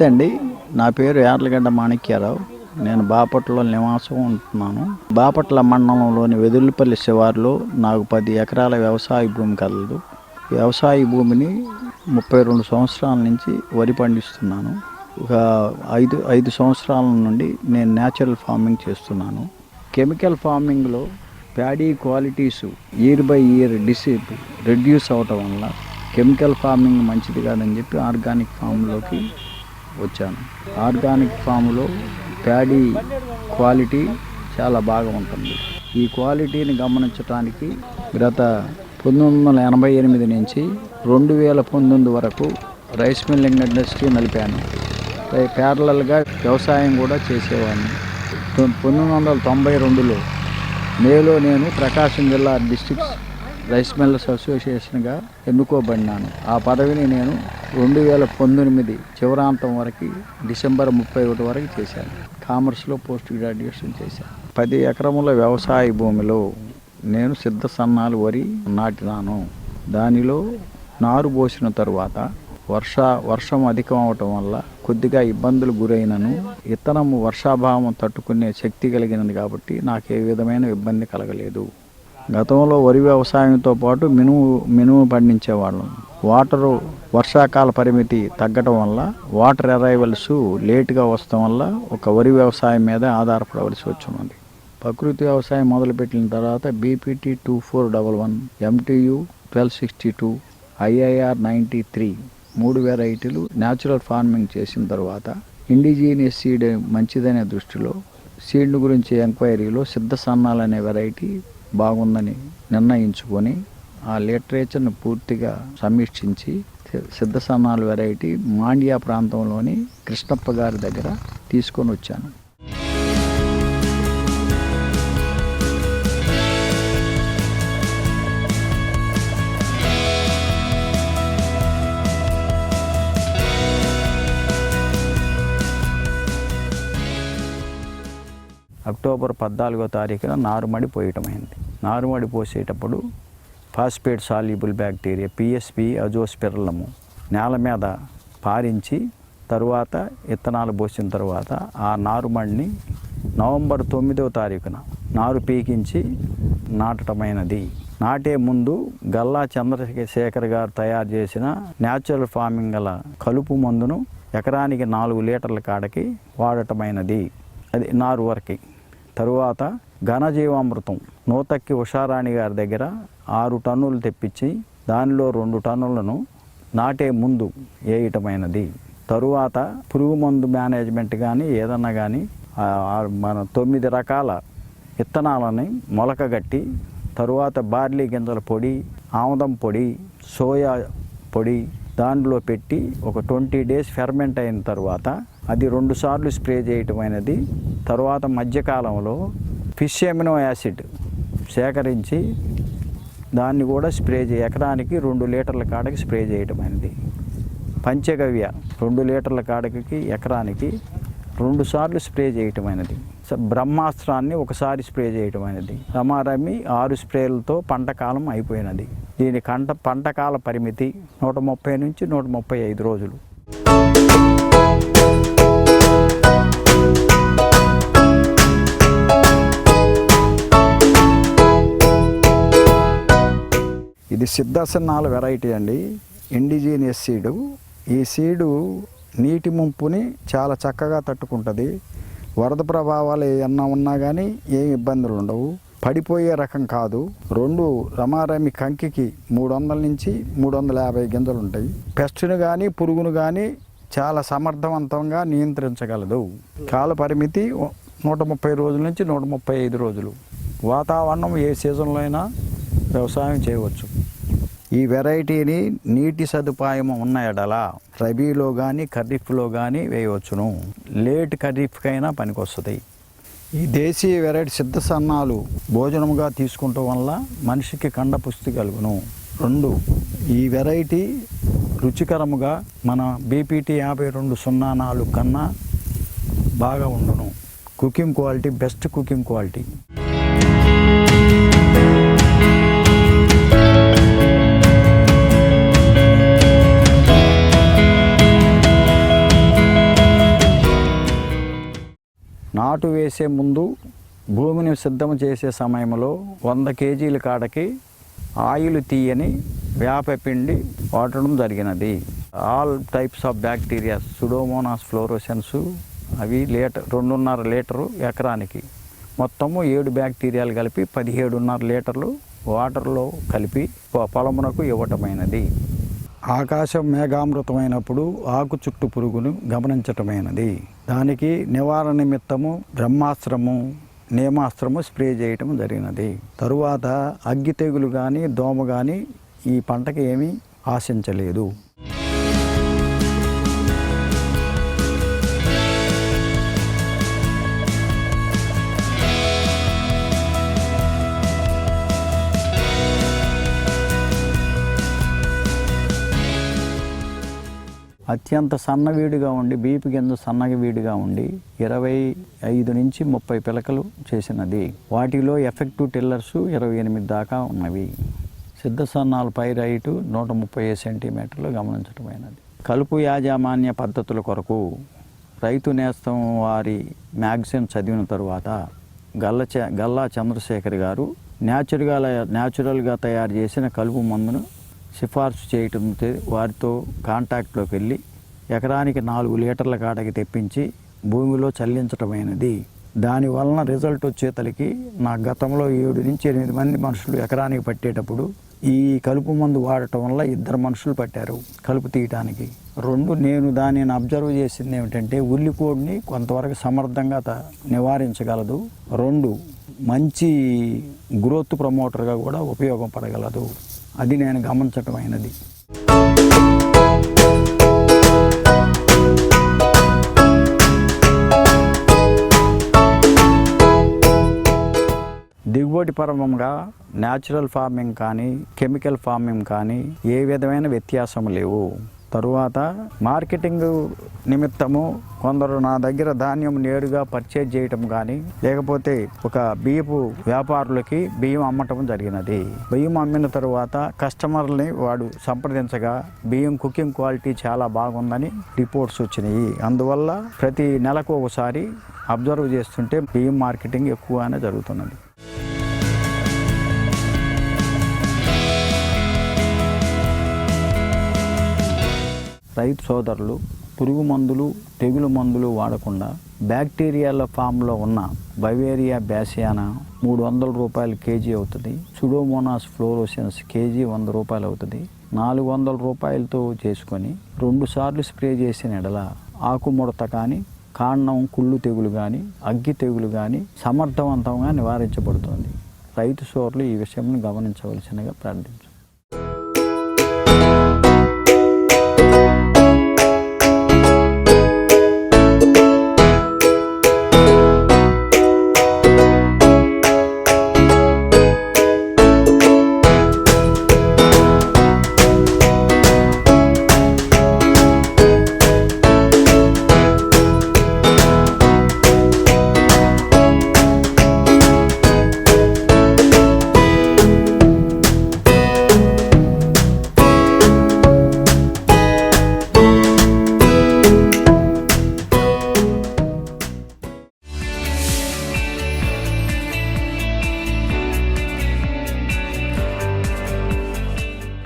నమస్తే అండి. నా పేరు యార్లగడ్డ మాణిక్యారావు. నేను బాపట్లలో నివాసం ఉంటున్నాను. బాపట్ల మండలంలోని వెదుల్పల్లి శివారులో నాకు పది ఎకరాల వ్యవసాయ భూమి కలదు. వ్యవసాయ భూమిని ముప్పై రెండు సంవత్సరాల నుంచి వరి పండిస్తున్నాను. ఒక ఐదు ఐదు సంవత్సరాల నుండి నేను న్యాచురల్ ఫార్మింగ్ చేస్తున్నాను. Chemical ఫార్మింగ్లో paddy qualities year by year డిసిప్ reduce అవటం వల్ల కెమికల్ ఫార్మింగ్ మంచిది కాదని చెప్పి ఆర్గానిక్ ఫామ్లోకి వచ్చాను. ఆర్గానిక్ ఫామ్లో ప్యాడీ క్వాలిటీ చాలా బాగా ఉంటుంది. ఈ క్వాలిటీని గమనించడానికి గత పంతొమ్మిది వందల ఎనభై ఎనిమిది నుంచి రెండు వేల పంతొమ్మిది వరకు రైస్ మిల్లింగ్ ఇండస్ట్రీ నలిపాను ప్యారలల్గా వ్యవసాయం కూడా చేసేవాడిని. పంతొమ్మిది వందల తొంభై రెండులో మేలో నేను ప్రకాశం జిల్లా డిస్టిక్స్ రైస్ మిల్లర్స్ అసోసియేషన్గా ఎన్నుకోబడినాను. ఆ పదవిని నేను రెండు వేల పంతొమ్మిది చివరాంతం వరకు డిసెంబర్ ముప్పై ఒకటి వరకు చేశాను కామర్స్లో పోస్ట్ గ్రాడ్యుయేషన్ చేశాను పది ఎకరముల వ్యవసాయ భూమిలో నేను సిద్ధ సన్నాలు వరి నాటినాను. దానిలో నారు పోసిన తరువాత వర్ష వర్షం అధికం అవటం వల్ల కొద్దిగా ఇబ్బందులు గురైనను. ఇతనము వర్షాభావం తట్టుకునే శక్తి కలిగినది కాబట్టి నాకు ఏ విధమైన ఇబ్బంది కలగలేదు. గతంలో వరి వ్యవసాయంతో పాటు మినుము మినుము పండించేవాళ్ళం. వాటరు వర్షాకాల పరిమితి తగ్గటం వల్ల వాటర్ అరైవల్స్ లేటుగా వస్తాం వల్ల ఒక వరి వ్యవసాయం మీద ఆధారపడవలసి వచ్చింది ప్రకృతి వ్యవసాయం మొదలుపెట్టిన తర్వాత BPT two four double one MTU twelve sixty two IIR ninety three మూడు వెరైటీలు న్యాచురల్ ఫార్మింగ్ చేసిన తర్వాత ఇండిజీనియస్ సీడ్ మంచిదనే దృష్టిలో సీడ్ గురించి ఎంక్వైరీలో సిద్ధ సన్నాలు అనే వెరైటీ బాగుందని నిర్ణయించుకొని ఆ లిటరేచర్ను పూర్తిగా సమీక్షించి సి- సిద్ధ సన్నాలు వెరైటీ మాండ్యా ప్రాంతంలోని కృష్ణప్ప గారి దగ్గర తీసుకొని వచ్చాను. అక్టోబర్ పద్నాలుగో తారీఖున నారుమడి పోయటమైంది. నారుమడి పోసేటప్పుడు ఫాస్ఫేట్ సాల్యుబుల్ బ్యాక్టీరియా పిఎస్పి అజోస్పిరలము నేల మీద పారించి తరువాత ఇత్తనాలు పోసిన తర్వాత ఆ నారుమడిని నవంబర్ తొమ్మిదవ తారీఖున నారు పీకించి నాటటమైనది. నాటే ముందు గల్లా చంద్రశేఖర్ గారు తయారు చేసిన న్యాచురల్ ఫార్మింగ్ గల కలుపు మందును ఎకరానికి నాలుగు లీటర్ల కాడకి వాడటమైనది. అది నారు వరకు. తరువాత ఘనజీవామృతం. నూతక్కి ఉషారాణి గారి దగ్గర ఆరు టన్నులు తెప్పించి దానిలో రెండు టన్నులను నాటే ముందు వేయటమైనది తరువాత పురుగు మందు మేనేజ్మెంట్ కానీ ఏదన్నా కానీ మన తొమ్మిది రకాల విత్తనాలని మొలకగట్టి తరువాత బార్లీ గింజల పొడి ఆముదం పొడి సోయా పొడి దాంట్లో పెట్టి ఒక ట్వంటీ డేస్ ఫెర్మెంట్ అయిన తర్వాత అది రెండుసార్లు స్ప్రే చేయటం అనేది తర్వాత మధ్యకాలంలో ఫిష్ ఎమినో యాసిడ్ సేకరించి దాన్ని కూడా స్ప్రే చేయ ఎకరానికి రెండు లీటర్ల కాడకి స్ప్రే చేయటం అనేది పంచగవ్య రెండు లీటర్ల కాడకి ఎకరానికి రెండు సార్లు స్ప్రే చేయటం అనేది బ్రహ్మాస్త్రాన్ని ఒకసారి స్ప్రే చేయటం అనేది రమారమి ఆరు స్ప్రేలతో పంట కాలం అయిపోయినది. దీని కంట పంట కాల పరిమితి నూట ముప్పై నుంచి నూట ముప్పై ఐదు రోజులు. సిద్ధాసనాల వెరైటీ అండి. Indigenous seed. ఈ సీడు నీటి ముంపుని చాలా చక్కగా తట్టుకుంటుంది. వరద ప్రభావాలు ఏమన్నా ఉన్నా కానీ ఏం ఇబ్బందులు ఉండవు. పడిపోయే రకం కాదు. రెండు రమారమి కంకికి మూడు వందల నుంచి మూడు వందల యాభై గింజలు ఉంటాయి. పెస్ట్ను కానీ పురుగును కానీ చాలా సమర్థవంతంగా నియంత్రించగలదు. కాల పరిమితి నూట ముప్పై రోజుల నుంచి నూట ముప్పై ఐదు రోజులు. వాతావరణం ఏ సీజన్లో అయినా వ్యవసాయం చేయవచ్చు. ఈ వెరైటీని నీటి సదుపాయం ఉన్న ఎడల రబీలో కానీ ఖరీఫ్లో కానీ వేయవచ్చును. లేట్ ఖరీఫ్కైనా పనికొస్తుంది. ఈ దేశీయ వెరైటీ సిద్ధ సన్నాలు భోజనముగా తీసుకుంటం వల్ల మనిషికి కండ పుష్టి కలుగును. రెండు ఈ వెరైటీ రుచికరముగా మన బీపీటీ యాభై రెండు సున్నా నాలుగు కన్నా బాగా ఉండును. Cooking quality best cooking quality. నాటు వేసే ముందు భూమిని సిద్ధం చేసే సమయంలో వంద కేజీల కాడకి ఆయిల్ తీయని వేపపిండి వాడటం జరిగినది. All types of bacteria pseudomonas fluorescens అవి లీటర్ రెండున్నర లీటరు ఎకరానికి. మొత్తము ఏడు బ్యాక్టీరియాలు కలిపి పదిహేడున్నర లీటర్లు వాటర్లో కలిపి పొలమునకు ఇవ్వటమైనది. ఆకాశం మేఘామృతమైనప్పుడు ఆకు చుట్టు పురుగును గమనించటమైనది. దానికి నివారణ నిమిత్తము బ్రహ్మాస్త్రము నేమాస్త్రము స్ప్రే చేయటం జరిగినది. తరువాత అగ్గి తెగులు కానీ దోమ కానీ ఈ పంటకి ఏమీ ఆశించలేదు. అత్యంత సన్నవీడిగా ఉండి బీపి కింద సన్నగా వీడిగా ఉండి ఇరవై ఐదు నుంచి ముప్పై పిలకలు చేసినది. వాటిలో ఎఫెక్టివ్ టిల్లర్స్ ఇరవై ఎనిమిది దాకా ఉన్నవి. సిద్ధ సన్నాల పైరైటు నూట ముప్పై సెంటీమీటర్లు గమనించడమైనది కలుపు యాజమాన్య పద్ధతుల కొరకు రైతు నేస్తం వారి మ్యాగజైన్ చదివిన తరువాత గల్ల చ- గల్లా చంద్రశేఖర్ గారు న్యాచురల్గా న్యాచురల్గా తయారు చేసిన కలుపు మందును సిఫార్సు చేయటం వారితో కాంటాక్ట్లోకి వెళ్ళి ఎకరానికి నాలుగు లీటర్ల కాడకి తెప్పించి భూమిలో చల్లించటమైనది. దాని వలన రిజల్ట్ వచ్చేతలకి నా గతంలో ఏడు నుంచి ఎనిమిది మంది మనుషులు ఎకరానికి పట్టేటప్పుడు ఈ కలుపు మందు వాడటం వల్ల ఇద్దరు మనుషులు పట్టారు కలుపు తీయటానికి. రెండు నేను దానిని అబ్జర్వ్ చేసింది ఏమిటంటే ఉల్లికోడిని కొంతవరకు సమర్థంగా నివారించగలదు. రెండు మంచి గ్రోత్ ప్రమోటర్గా కూడా ఉపయోగపడగలదు. అది నేను గమనించటమైనది దిగుబడి పరమంగా న్యాచురల్ ఫార్మింగ్ కానీ కెమికల్ ఫార్మింగ్ కానీ ఏ విధమైన వ్యత్యాసం లేవు. తరువాత మార్కెటింగ్ నిమిత్తము కొందరు నా దగ్గర ధాన్యం నేరుగా పర్చేజ్ చేయటం కానీ లేకపోతే ఒక బియ్యపు వ్యాపారులకి బియ్యం అమ్మటం జరిగినది. బియ్యం అమ్మిన తరువాత కస్టమర్ని వాడు సంప్రదించగా బియ్యం కుకింగ్ క్వాలిటీ చాలా బాగుందని రిపోర్ట్స్ వచ్చినాయి. అందువల్ల ప్రతి నెలకు ఒకసారి అబ్జర్వ్ చేస్తుంటే బియ్యం మార్కెటింగ్ ఎక్కువగానే జరుగుతున్నది. రైతు సోదరులు పురుగు మందులు తెగులు మందులు వాడకుండా బ్యాక్టీరియాల ఫామ్లో ఉన్న బవేరియా బ్యాసియానా మూడు వందల రూపాయలు కేజీ అవుతుంది. సుడోమోనాస్ ఫ్లోరోసెన్స్ కేజీ వంద రూపాయలు అవుతుంది. నాలుగు వందల రూపాయలతో చేసుకొని రెండు సార్లు స్ప్రే చేసిన ఎడల ఆకుముడత కానీ కాండం కుళ్ళు తెగులు కానీ అగ్గి తెగులు కానీ సమర్థవంతంగా నివారించబడుతుంది. రైతు సోర్లు ఈ విషయంలో గమనించవలసినగా ప్రార్థించు